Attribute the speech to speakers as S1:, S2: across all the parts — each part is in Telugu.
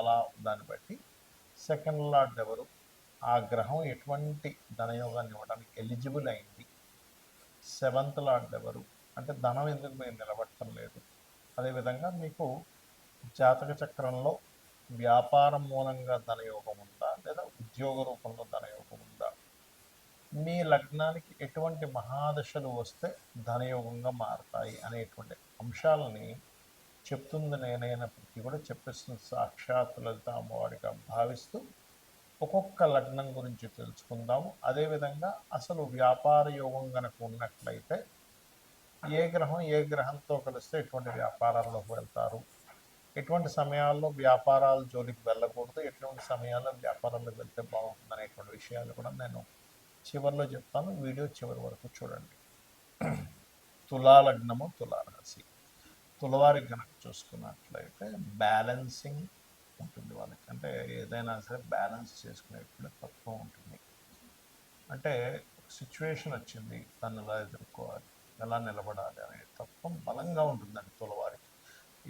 S1: అలా దాన్ని బట్టి సెకండ్ లార్డ్ ఎవరు? ఆ గ్రహం ఎటువంటి ధనయోగాన్ని ఇవ్వడానికి ఎలిజిబుల్ అయింది. సెవెంత్ లార్డ్ ఎవరు? అంటే ధనం ఎందుకు మీరు నిలబడటం లేదు? అదేవిధంగా మీకు జాతక చక్రంలో వ్యాపారం మూలంగా ధనయోగం ఉందా? లేదా ఉద్యోగ రూపంలో ధనయోగం ఉందా? మీ లగ్నానికి ఎటువంటి మహాదశలు వస్తే ధనయోగంగా మారతాయి అనేటువంటి అంశాలని చెప్తుంది నేనైనప్పటికీ కూడా చెప్పేస్తుంది. సాక్షాత్ లలిత అమ్మవారిగా భావిస్తూ ఒక్కొక్క లగ్నం గురించి తెలుసుకుందాము. అదేవిధంగా అసలు వ్యాపార యోగం కనుక ఉన్నట్లయితే ఏ గ్రహం ఏ గ్రహంతో కలిస్తే ఎటువంటి వ్యాపారాల్లోకి వెళ్తారు? ఎటువంటి సమయాల్లో వ్యాపారాల జోలికి వెళ్ళకూడదు? ఎటువంటి సమయాల్లో వ్యాపారాలకు వెళ్తే బాగుంటుంది అనేటువంటి విషయాలు కూడా నేను చివరిలో చెప్తాను. వీడియో చివరి వరకు చూడండి. తులాలగ్నము తులారాశి. తులవారికి కనుక చూసుకున్నట్లయితే బ్యాలెన్సింగ్ ఉంటుంది వాళ్ళకి. అంటే ఏదైనా సరే బ్యాలెన్స్ చేసుకునేప్పుడు తత్వం ఉంటుంది. అంటే సిచ్యువేషన్ వచ్చింది దాన్ని ఎలా ఎదుర్కోవాలి ఎలా నిలబడాలి అనే తత్వం బలంగా ఉంటుందండి తులవారికి.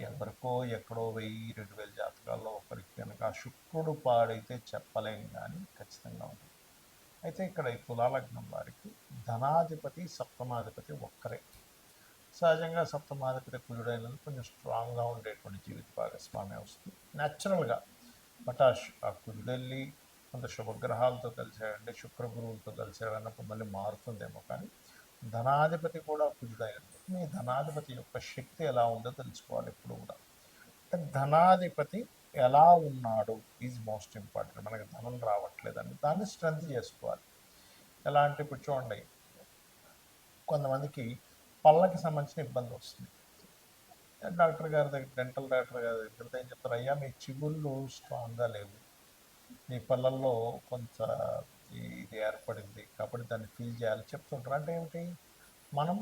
S1: ఎవరికో ఎక్కడో వెయ్యి రెండు వేల జాతకాల్లో ఒకరికి కనుక ఆ శుక్రుడు పాడైతే చెప్పలేం కానీ ఖచ్చితంగా ఉంటుంది. అయితే ఇక్కడ ఈ తులాలగ్నం వారికి ధనాధిపతి సప్తమాధిపతి ఒక్కరే. సహజంగా సప్తమాధిపతి కుజుడైనది కొంచెం స్ట్రాంగ్గా ఉండేటువంటి జీవిత భాగస్వామి వస్తుంది న్యాచురల్గా బట్ ఆ ఆ కుజుడెళ్ళి కొంత శుభగ్రహాలతో కలిసాడంటే శుక్ర గురువులతో కలిసాడు మళ్ళీ మారుతుందేమో కానీ ధనాధిపతి కూడా కుజుడైనది మీ ధనాధిపతి యొక్క శక్తి ఎలా ఉందో తెలుసుకోవాలి ఎప్పుడు కూడా. అంటే ధనాధిపతి ఎలా ఉన్నాడు ఈజ్ మోస్ట్ ఇంపార్టెంట్ మనకి ధనం రావట్లేదని దాన్ని స్ట్రెంత్ చేసుకోవాలి. ఎలా అంటే ఇప్పుడు చూడండి కొంతమందికి పళ్ళకి సంబంధించిన ఇబ్బంది వస్తుంది. డాక్టర్ గారి దగ్గర డెంటల్ డాక్టర్ గారి దగ్గర ఏం చెప్తారు? అయ్యా మీ చిగుళ్ళు స్ట్రాంగ్గా లేవు. మీ పళ్ళల్లో కొంత ఇది ఏర్పడింది. కాబట్టి దాన్ని ఫీల్ చేయాలి చెప్తుంటారు. అంటే ఏమిటి? మనం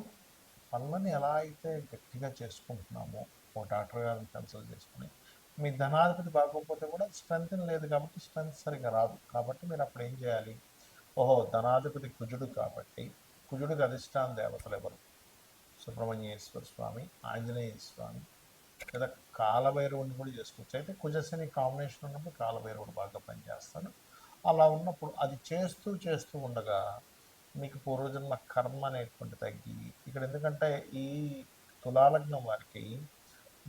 S1: పళ్ళని ఎలా అయితే గట్టిగా చేసుకుంటున్నామో ఓ డాక్టర్ గారిని కన్సల్ట్ చేసుకుని మీ ధనాధిపతి బాగోకపోతే కూడా స్ట్రెంత్ లేదు కాబట్టి స్ట్రెంత్ సరిగా రాదు. కాబట్టి మీరు అప్పుడు ఏం చేయాలి? ఓహో ధనాధిపతి కుజుడు కాబట్టి కుజుడికి అధిష్టాన దేవతలు ఎవరు? సుబ్రహ్మణ్యేశ్వర స్వామి ఆంజనేయ స్వామి లేదా కాలభైరవుడిని కూడా చేసుకోవచ్చు. అయితే కుజశని కాంబినేషన్ ఉన్నప్పుడు కాలభైరవుడు బాగా పనిచేస్తాడు. అలా ఉన్నప్పుడు అది చేస్తూ చేస్తూ ఉండగా మీకు పూర్వజన్మ కర్మ అనేటువంటి తగ్గి ఇక్కడ ఎందుకంటే ఈ తులాలగ్నం వారికి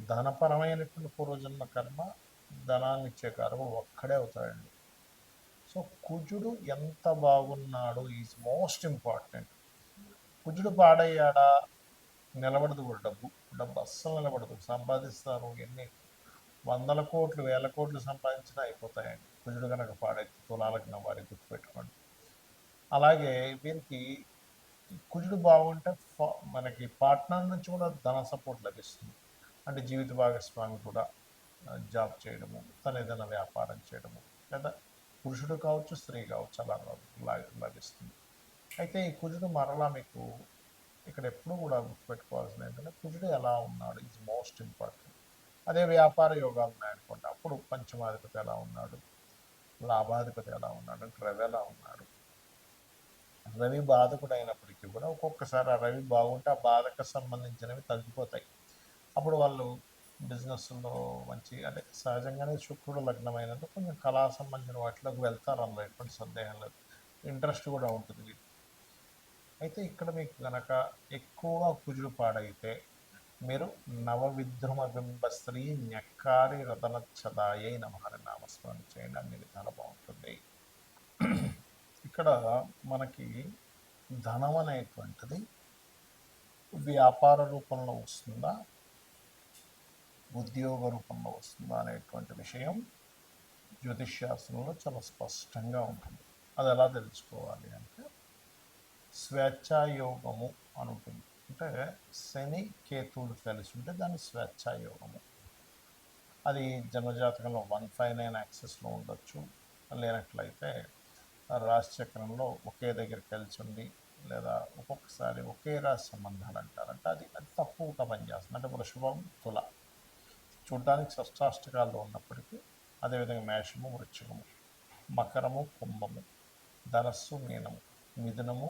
S1: ధనపరమైనటువంటి పూర్వజన్మ కర్మ ధనాన్ని ఇచ్చే కర్మ ఒక్కడే అవుతాడండి. సో కుజుడు ఎంత బాగున్నాడు ఈజ్ మోస్ట్ ఇంపార్టెంట్. కుజుడు పాడయ్యాడా? నిలబడదు కూడా డబ్బు. డబ్బు అస్సలు నిలబడదు. సంపాదిస్తారు ఎన్ని వందల కోట్లు వేల కోట్లు సంపాదించినా అయిపోతాయండి. కుజుడు కనుక పాడైతే తులాలగ్న వారికి గుర్తుపెట్టుకోండి అలాగే వీరికి కుజుడు బాగుంటే ఫ- మనకి పార్ట్నర్ నుంచి కూడా ధన సపోర్ట్ లభిస్తుంది. అంటే జీవిత భాగస్వామి కూడా జాబ్ చేయడము తన ఏదైనా వ్యాపారం చేయడము లేదా పురుషుడు కావచ్చు స్త్రీ కావచ్చు అలా లభిస్తుంది. అయితే ఈ కుజుడు మరలా మీకు ఇక్కడ ఎప్పుడు కూడా గుర్తుపెట్టుకోవాల్సింది ఏంటంటే కుజుడు ఎలా ఉన్నాడు ఈజ్ మోస్ట్ ఇంపార్టెంట్ అదే వ్యాపార యోగాలు ఉన్నాయనుకోండి అప్పుడు పంచమాధిపతి ఎలా ఉన్నాడు? లాభాధిపతి ఎలా ఉన్నాడు? రవి ఎలా ఉన్నాడు? రవి బాధకుడు అయినప్పటికీ కూడా ఒక్కొక్కసారి ఆ రవి బాగుంటే ఆ బాధకు సంబంధించినవి తగ్గిపోతాయి. అప్పుడు వాళ్ళు బిజినెస్లో మంచి అంటే సహజంగానే శుక్రుడు లగ్నమైనందుకు కొంచెం కళా సంబంధించిన వాటిలోకి వెళ్తారు అందులో ఎటువంటి సందేహం లేదు. ఇంట్రెస్ట్ కూడా ఉంటుంది. అయితే ఇక్కడ మీకు కనుక ఎక్కువగా కుజుడు పాడైతే మీరు నవవిధ్రుమ బింబ స్త్రీ నెక్కారి రతనచ్చదాయై చదాయై నమహారి నామస్మరణ చేయండి. అన్ని విధాలు బాగుంటుంది. ఇక్కడ మనకి ధనం అనేటువంటిది వ్యాపార రూపంలో వస్తుందా? ఉద్యోగ రూపంలో వస్తుందా అనేటువంటి విషయం జ్యోతిష్ శాస్త్రంలో చాలా స్పష్టంగా ఉంటుంది. అది ఎలా తెలుసుకోవాలి అంటే స్వేచ్ఛాయోగము అని ఉంటుంది అంటే శని కేతువులు కలిసి ఉంటే దాన్ని స్వేచ్ఛాయోగము. అది జన్మజాతకంలో వన్ ఫైవ్ నైన్ యాక్సెస్లో ఉండొచ్చు. లేనట్లయితే రాశి చక్రంలో ఒకే దగ్గర కలిసి ఉండి లేదా ఒక్కొక్కసారి ఒకే రాశి సంబంధాలు అంటారంటే అది అది తక్కువగా పనిచేస్తుంది. అంటే వృషభం తుల. చూడడానికి షష్టాష్టకాల్లో ఉన్నప్పటికీ అదేవిధంగా మేషము వృక్షకము మకరము కుంభము ధనస్సు మీనము మిథునము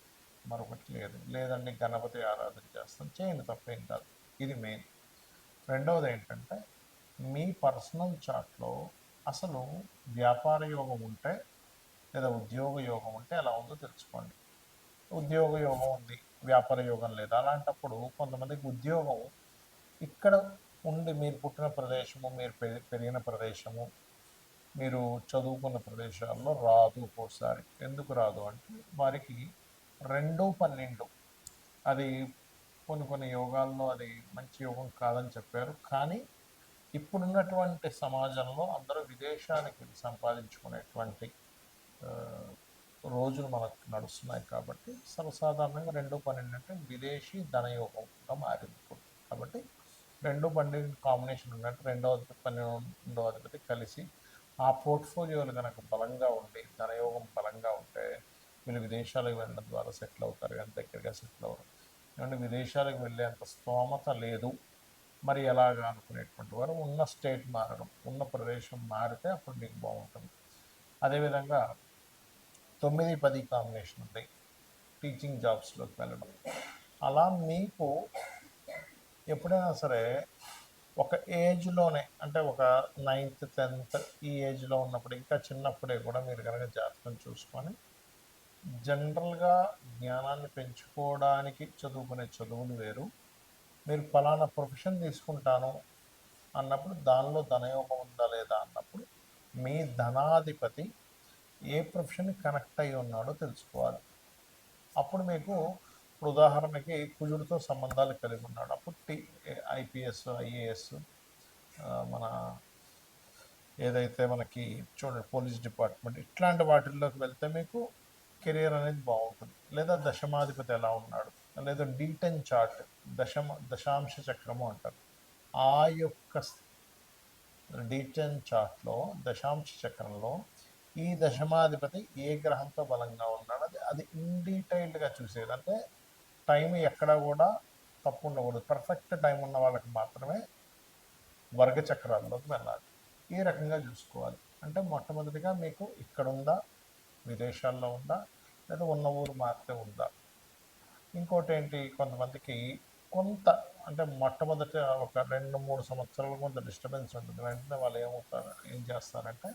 S1: మరొకటి లేదు. లేదండి గణపతి ఆరాధన చేస్తాం. చేయండి తప్పేం కాదు. ఇది మెయిన్. రెండవది ఏంటంటే మీ పర్సనల్ చాట్లో అసలు వ్యాపార యోగం ఉంటే లేదా ఉద్యోగ యోగం ఉంటే ఎలా ఉందో తెలుసుకోండి. ఉద్యోగ యోగం ఉంది వ్యాపార యోగం లేదు. అలాంటప్పుడు కొంతమందికి ఉద్యోగం ఇక్కడ ఉండి మీరు పుట్టిన ప్రదేశము మీరు పెరిగిన ప్రదేశము మీరు చదువుకున్న ప్రదేశాల్లో రాదు ఒక్కోసారి. ఎందుకు రాదు అంటే వారికి రెండు పన్నెండు. అది కొన్ని కొన్ని యోగాల్లో అది మంచి యోగం కాదని చెప్పారు. కానీ ఇప్పుడున్నటువంటి సమాజంలో అందరూ విదేశానికి సంపాదించుకునేటువంటి రోజులు మనకు నడుస్తున్నాయి కాబట్టి సర్వసాధారణంగా రెండు పన్నెండు అంటే విదేశీ ధనయోగంగా మారింది ఇప్పుడు. కాబట్టి రెండు పన్నెండు కాంబినేషన్ ఉన్నట్టు రెండవ అధిపతి పన్నెండవ అధిపతి కలిసి ఆ పోర్ట్ఫోలియోలు కనుక బలంగా ఉండి ధనయోగం బలంగా ఉంటే వీళ్ళు విదేశాలకు వెళ్ళడం ద్వారా సెటిల్ అవుతారు కానీ దగ్గరగా సెటిల్ అవ్వరు. ఏమంటే విదేశాలకు వెళ్ళేంత స్తోమత లేదు. మరి ఎలాగా అనుకునేటువంటి వారు ఉన్న స్టేట్ మారడం ఉన్న ప్రదేశం మారితే అప్పుడు మీకు బాగుంటుంది. అదేవిధంగా తొమ్మిది పది కాంబినేషన్ ఉంది టీచింగ్ జాబ్స్లోకి వెళ్ళడం. అలా మీకు ఎప్పుడైనా సరే ఒక ఏజ్లోనే అంటే ఒక నైన్త్ టెన్త్ ఈ ఏజ్లో ఉన్నప్పుడు ఇంకా చిన్నప్పుడే కూడా మీరు కనుక జాతకం చూసుకొని జనరల్గా జ్ఞానాన్ని పెంచుకోవడానికి చదువుకునే చదువులు వేరు. మీరు ఫలానా ప్రొఫెషన్ తీసుకుంటాను అన్నప్పుడు దానిలో ధనయోగం ఉందా లేదా అన్నప్పుడు మీ ధనాధిపతి ఏ ప్రొఫెషన్ కనెక్ట్ అయి ఉన్నాడో తెలుసుకోవాలి. అప్పుడు మీకు ఇప్పుడు ఉదాహరణకి కుజుడితో సంబంధాలు కలిగి ఉన్నాడు. అప్పుడు టీ ఐపీఎస్ ఐఏఎస్ మన ఏదైతే మనకి చూడండి పోలీస్ డిపార్ట్మెంట్ ఇట్లాంటి వాటిల్లోకి వెళ్తే మీకు కెరీర్ అనేది బాగుంటుంది. లేదా దశమాధిపతి ఎలా ఉన్నాడు. లేదా డీటెన్ చార్ట్ దశమ దశాంశ చక్రము అంటారు. ఆ యొక్క డీటెన్ చార్ట్లో దశాంశ చక్రంలో ఈ దశమాధిపతి ఏ గ్రహంతో బలంగా ఉన్నాడు అది అది ఇన్ డీటెయిల్డ్గా చూసేది. అంటే టైం ఎక్కడ కూడా తప్పు ఉండకూడదు. పర్ఫెక్ట్ టైం ఉన్న వాళ్ళకి మాత్రమే వర్గ చక్రాల్లోకి వెళ్ళాలి. ఈ రకంగా చూసుకోవాలి. అంటే మొట్టమొదటిగా మీకు ఇక్కడ ఉందా విదేశాల్లో ఉందా? లేదా ఉన్న ఊరు మాత్రమే ఉందా? ఇంకోటి ఏంటి కొంతమందికి కొంత అంటే మొట్టమొదట ఒక రెండు మూడు సంవత్సరాలు కొంత డిస్టర్బెన్స్ ఉంటుంది. వెంటనే వాళ్ళు ఏమవుతారు? ఏం చేస్తారంటే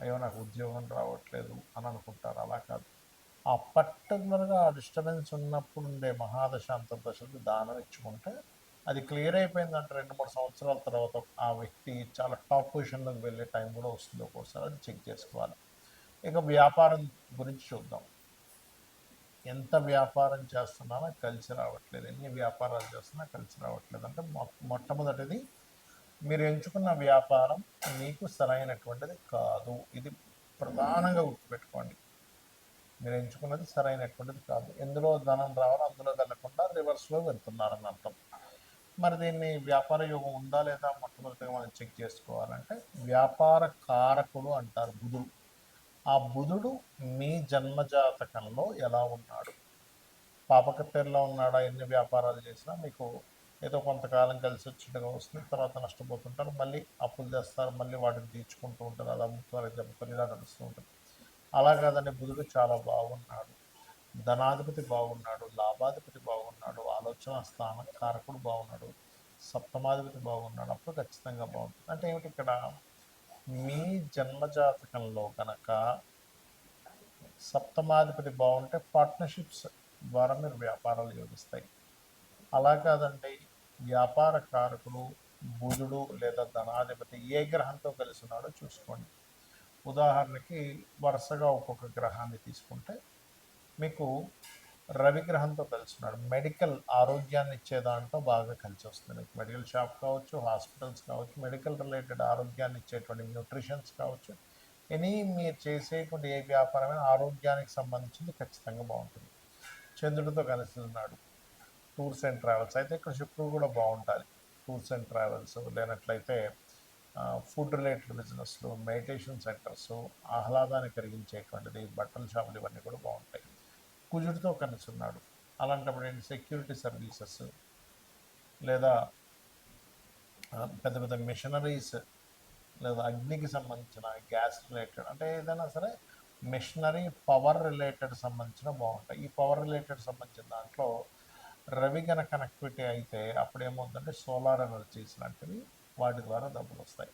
S1: అయ్యో నాకు ఉద్యోగం రావట్లేదు అని అనుకుంటారు. అలా కాదు. ఆ పర్టికులర్గా ఆ డిస్టర్బెన్స్ ఉన్నప్పుడు ఉండే మహాదశ అంతర్దశకు దానం ఇచ్చుకుంటే అది క్లియర్ అయిపోయిందంటే రెండు మూడు సంవత్సరాల తర్వాత ఆ వ్యక్తి చాలా టాప్ పొజిషన్లోకి వెళ్ళే టైం కూడా వస్తుంది ఒక్కోసారి. అది చెక్ చేసుకోవాలి. ఇక వ్యాపారం గురించి చూద్దాం. ఎంత వ్యాపారం చేస్తున్నానో కలిసి రావట్లేదు. ఎన్ని వ్యాపారాలు చేస్తున్నా కలిసి రావట్లేదు. అంటే మొట్టమొదటిది మీరు ఎంచుకున్న వ్యాపారం మీకు సరైనటువంటిది కాదు. ఇది ప్రధానంగా గుర్తుపెట్టుకోండి. మీరు ఎంచుకున్నది సరైనటువంటిది కాదు. ఎందులో ధనం రావాలో అందులో వెళ్ళకుండా రివర్స్లో వెళ్తున్నారని అర్థం. మరి దీన్ని వ్యాపార యోగం ఉందా లేదా మొట్టమొదటిగా మనం చెక్ చేసుకోవాలంటే వ్యాపార కారకుడు అంటారు బుధుడు ఆ బుధుడు మీ జన్మజాతకంలో ఎలా ఉన్నాడు? పాపకత్తెరలో ఉన్నాడా? ఎన్ని వ్యాపారాలు చేసినా మీకు ఏదో కొంతకాలం కలిసి వచ్చినట్టుగా వస్తుంది. తర్వాత నష్టపోతుంటారు. మళ్ళీ అప్పులు చేస్తారు మళ్ళీ వాటిని తీర్చుకుంటూ ఉంటారు. అది అమ్ముతారు ఇది అమ్ముతారు ఇలా నడుస్తూ ఉంటుంది అలా కాదని బుధుడు చాలా బాగున్నాడు. ధనాధిపతి బాగున్నాడు. లాభాధిపతి బాగున్నాడు. ఆలోచన స్థాన కారకుడు బాగున్నాడు. సప్తమాధిపతి బాగున్నాడు. అప్పుడు ఖచ్చితంగా బాగుంటుంది. అంటే ఏమిటి ఇక్కడ మీ జన్మజాతకంలో కనుక సప్తమాధిపతి బాగుంటే పార్ట్నర్షిప్స్ ద్వారా మీరు వ్యాపారాలు యోగిస్తాయి. అలా కాదండి. వ్యాపార కారకులు బుధుడు లేదా ధనాధిపతి ఏ గ్రహంతో కలిసి ఉన్నాడో చూసుకోండి. ఉదాహరణకి వరుసగా ఒక్కొక్క గ్రహాన్ని తీసుకుంటే మీకు రవిగ్రహంతో కలిసి ఉన్నాడు మెడికల్ ఆరోగ్యాన్ని ఇచ్చే దాంట్లో బాగా కలిసి వస్తుంది. మీకు మెడికల్ షాప్ కావచ్చు హాస్పిటల్స్ కావచ్చు మెడికల్ రిలేటెడ్ ఆరోగ్యాన్ని ఇచ్చేటువంటి న్యూట్రిషన్స్ కావచ్చు ఎనీ మీరు చేసేటువంటి ఏ వ్యాపారమైన ఆరోగ్యానికి సంబంధించింది ఖచ్చితంగా బాగుంటుంది. చంద్రుడితో కలిసి ఉన్నాడు. Tours and travels. అయితే ఇక్కడ శుక్రుడు కూడా బాగుంటుంది. టూర్స్ అండ్ ట్రావెల్స్ లేనట్లయితే ఫుడ్ రిలేటెడ్ బిజినెస్లు మెడిటేషన్ సెంటర్స్ ఆహ్లాదాన్ని కలిగించేటువంటిది బట్టల షాపులు ఇవన్నీ కూడా బాగుంటాయి. కుజుడితో కలిసి ఉన్నాడు. అలాంటప్పుడు ఏంటి? సెక్యూరిటీ సర్వీసెస్ లేదా పెద్ద పెద్ద మిషనరీస్ లేదా అగ్నికి సంబంధించిన గ్యాస్ రిలేటెడ్ అంటే ఏదైనా సరే మిషనరీ పవర్ రిలేటెడ్ సంబంధించిన బాగుంటాయి. ఈ పవర్ రిలేటెడ్ సంబంధించిన దాంట్లో రవి గన కనెక్టివిటీ అయితే అప్పుడు ఏమవుతుందంటే సోలార్ ఎనర్జీస్ లాంటివి వాటి ద్వారా డబ్బులు వస్తాయి.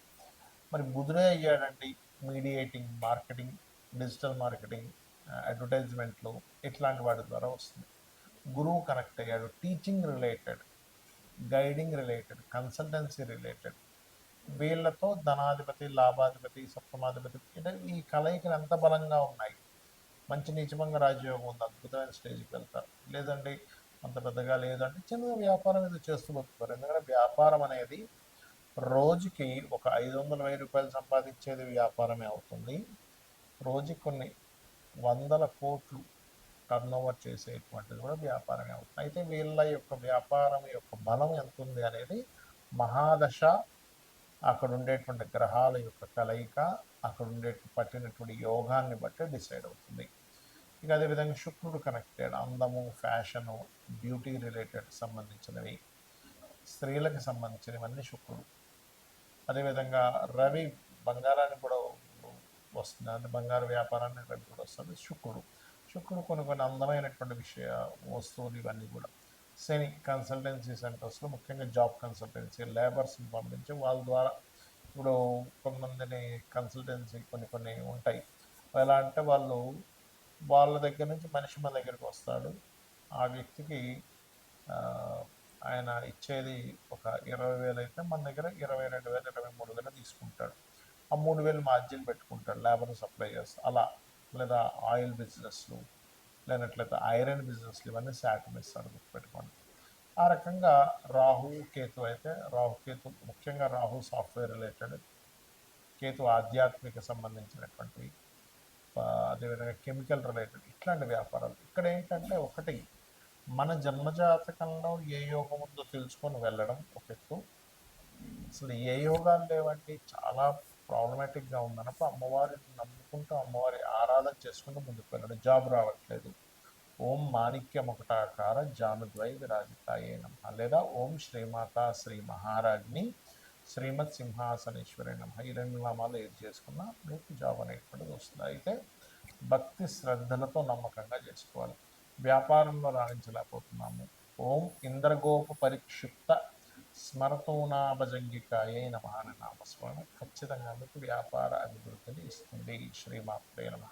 S1: మరి బుధుడే అయ్యాడండి? మీడియేటింగ్ మార్కెటింగ్ డిజిటల్ మార్కెటింగ్ అడ్వర్టైజ్మెంట్లు ఇట్లాంటి వాటి ద్వారా వస్తుంది. గురువు కనెక్ట్ అయ్యాడు teaching related guiding related consultancy related వీళ్ళతో ధనాధిపతి లాభాధిపతి సప్తమాధిపతి అంటే ఈ కలయికలు ఎంత బలంగా ఉన్నాయి? మంచి నిజమంగా రాజయోగం ఉంది? అద్భుతమైన స్టేజ్కి వెళ్తారు. లేదండి అంత పెద్దగా లేదంటే చిన్న వ్యాపారం ఏదో చేస్తూ బతుకుతారు. ఎందుకంటే వ్యాపారం అనేది రోజుకి ఒక ఐదు వందల వెయ్యి రూపాయలు సంపాదించేది వ్యాపారమే అవుతుంది. రోజుకి కొన్ని వందల కోట్లు టర్నోవర్ చేసేటువంటిది కూడా వ్యాపారమే అవుతుంది. అయితే వీళ్ళ యొక్క వ్యాపారం యొక్క బలం ఎంత ఉంది అనేది మహాదశ అక్కడ ఉండేటువంటి గ్రహాల యొక్క కలయిక అక్కడ ఉండే పట్టినటువంటి యోగాన్ని బట్టి డిసైడ్ అవుతుంది. ఇక అదేవిధంగా శుక్రుడు కనెక్టెడ్ అందము ఫ్యాషను బ్యూటీ రిలేటెడ్ సంబంధించినవి స్త్రీలకు సంబంధించినవన్నీ శుక్రుడు. అదేవిధంగా రవి బంగారాన్ని కూడా వస్తుంది అంటే బంగారు వ్యాపారాన్ని రవి కూడా వస్తుంది. శుక్రుడు. శుక్రుడు కొన్ని కొన్ని అందమైనటువంటి విషయ వస్తువులు ఇవన్నీ కూడా. శని కన్సల్టెన్సీ సెంటర్స్లో ముఖ్యంగా జాబ్ కన్సల్టెన్సీ లేబర్స్ని పంపించి వాళ్ళ ద్వారా ఇప్పుడు కొంతమందిని కన్సల్టెన్సీ కొన్ని కొన్ని ఉంటాయి. ఎలా అంటే వాళ్ళు వాళ్ళ దగ్గర నుంచి మనిషి మన దగ్గరికి వస్తాడు. ఆ వ్యక్తికి ఆయన ఇచ్చేది ఒక ఇరవై వేలు అయితే మన దగ్గర ఇరవై రెండు వేలు ఇరవై మూడు వేలు తీసుకుంటాడు. ఆ మూడు వేలు మార్జిన్ పెట్టుకుంటాడు లేబర్ సప్లై అలా లేదా ఆయిల్ బిజినెస్లు లేనట్లయితే ఐరన్ బిజినెస్లు ఇవన్నీ శాతం ఇస్తాడు గుర్తుపెట్టుకోండి ఆ రకంగా రాహు కేతు అయితే రాహు కేతు ముఖ్యంగా రాహు సాఫ్ట్వేర్ రిలేటెడ్ కేతు ఆధ్యాత్మిక సంబంధించినటువంటి అదేవిధంగా కెమికల్ రిలేటెడ్ ఇట్లాంటి వ్యాపారాలు. ఇక్కడ ఏంటంటే ఒకటి మన జన్మజాతకంలో ఏ యోగం ఉందో తెలుసుకొని వెళ్ళడం ఒక ఎత్తు. అసలు ఏ యోగాలు లేవండి చాలా ప్రాబ్లమాటిక్గా ఉందన్నప్పుడు అమ్మవారిని నమ్ముకుంటూ అమ్మవారి ఆరాధన చేసుకుంటూ ముందుకు వెళ్ళడం. జాబ్ రావట్లేదు. ఓం మాణిక్యం ఒకటాకార జానుద్వై విరాజితాయే నమ. లేదా ఓం శ్రీమాత శ్రీ మహారాజ్ని శ్రీమత్ సింహాసనేశ్వరి నమ. ఈ రెండు నామాలు ఏది చేసుకున్నా మీకు జాబ్ అనేటువంటిది వస్తుంది. అయితే భక్తి శ్రద్ధలతో నమ్మకంగా చేసుకోవాలి. వ్యాపారంలో రాణించలేకపోతున్నాము. ఓం ఇంద్రగోప పరిక్షిప్త స్మరతోనాభజంగికాయే నమ అనే నామస్మరణ ఖచ్చితంగా మీకు వ్యాపార అభివృద్ధిని ఇస్తుంది. శ్రీమాత్రే నమ.